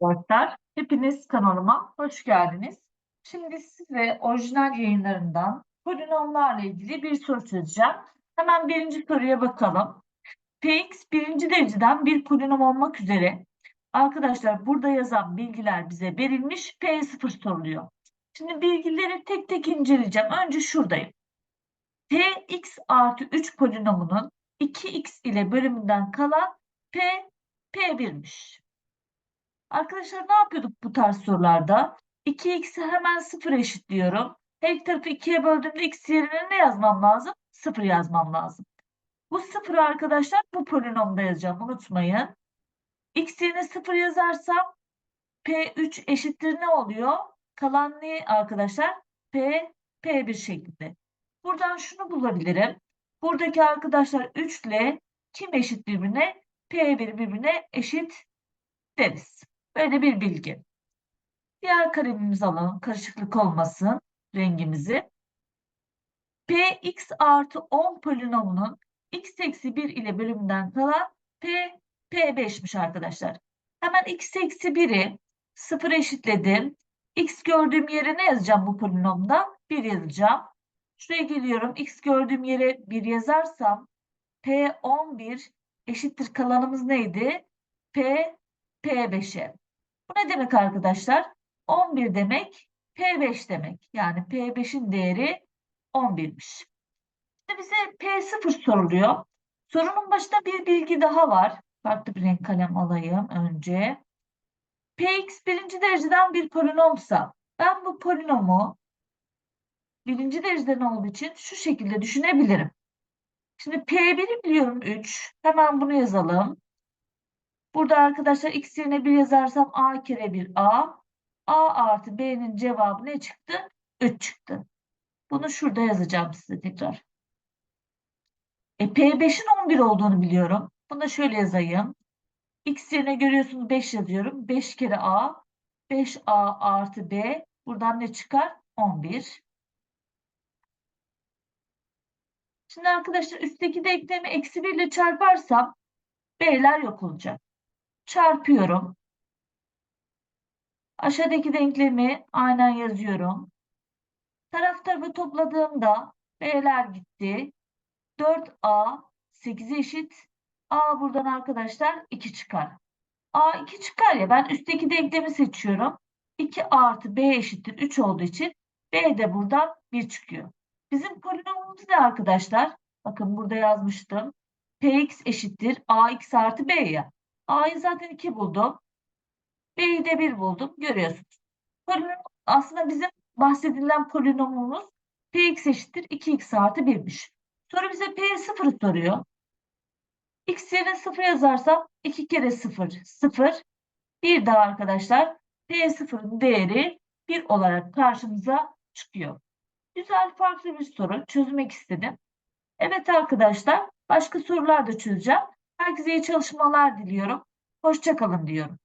arkadaşlar. Hepiniz kanalıma hoş geldiniz. Şimdi size orijinal yayınlarından polinomlarla ilgili bir soru çözeceğim. Hemen birinci soruya bakalım. Px birinci dereceden bir polinom olmak üzere arkadaşlar burada yazan bilgiler bize verilmiş. P0 soruluyor. Şimdi bilgileri tek tek inceleyeceğim. Önce şuradayım. Px artı 3 polinomunun 2x ile bölümünden kalan P, P1'miş. Arkadaşlar ne yapıyorduk bu tarz sorularda? 2x'i hemen 0 eşitliyorum. Her iki tarafı 2'ye böldüğümde x yerine ne yazmam lazım? 0 yazmam lazım. Bu 0 arkadaşlar bu polinomda yazacağım. Unutmayın. x yerine 0 yazarsam p3 eşittir ne oluyor? Kalan ne arkadaşlar? p, p1 şeklinde. Buradan şunu bulabilirim. Buradaki arkadaşlar 3 ile kim eşit birbirine? p1 birbirine eşit deriz. Böyle bir bilgi. Diğer kalemimizi alalım. Karışıklık olmasın rengimizi. Px artı 10 polinomunun x eksi 1 ile bölümünden kalan P, P5'miş arkadaşlar. Hemen x eksi 1'i 0 eşitledim. X gördüğüm yere ne yazacağım bu polinomda? 1 yazacağım. Şuraya geliyorum. X gördüğüm yere 1 yazarsam P11 eşittir kalanımız neydi? P, P5'e. Bu ne demek arkadaşlar? 11 demek P5 demek. Yani P5'in değeri 11'miş. Şimdi bize P0 soruluyor. Sorunun başında bir bilgi daha var. Farklı bir renk kalem alayım önce. Px birinci dereceden bir polinomsa ben bu polinomu birinci dereceden olduğu için şu şekilde düşünebilirim. Şimdi P1'i biliyorum 3. Hemen bunu yazalım. Burada arkadaşlar x yerine 1 yazarsam a kere 1 a. a artı b'nin cevabı ne çıktı? 3 çıktı. Bunu şurada yazacağım size tekrar. E, P5'in 11 olduğunu biliyorum. Bunu da şöyle yazayım. X yerine görüyorsunuz 5 yazıyorum. 5 kere A. 5A artı B. Buradan ne çıkar? 11. Şimdi arkadaşlar üstteki denklemi eksi 1 ile çarparsam B'ler yok olacak. Çarpıyorum. Aşağıdaki denklemi aynen yazıyorum. Taraf tarafı topladığımda B'ler gitti. 4A 8 eşit. A buradan arkadaşlar 2 çıkar. A 2 çıkar ya ben üstteki denklemi seçiyorum. 2 artı B eşittir 3 olduğu için B de buradan 1 çıkıyor. Bizim polinomumuz ne arkadaşlar? Bakın burada yazmıştım. Px eşittir ax artı b ya. A'yı zaten 2 buldum. B'yi de 1 buldum. Görüyorsunuz. Polinom, aslında bizim bahsedilen polinomumuz Px eşittir 2x artı 1'miş. Soru bize P0'ı soruyor. X yerine 0 yazarsam 2 kere 0, 0. Bir daha arkadaşlar P0'ın değeri 1 olarak karşımıza çıkıyor. Güzel farklı bir soru çözmek istedim. Evet arkadaşlar başka sorular da çözeceğim. Herkese iyi çalışmalar diliyorum. Hoşçakalın diyorum.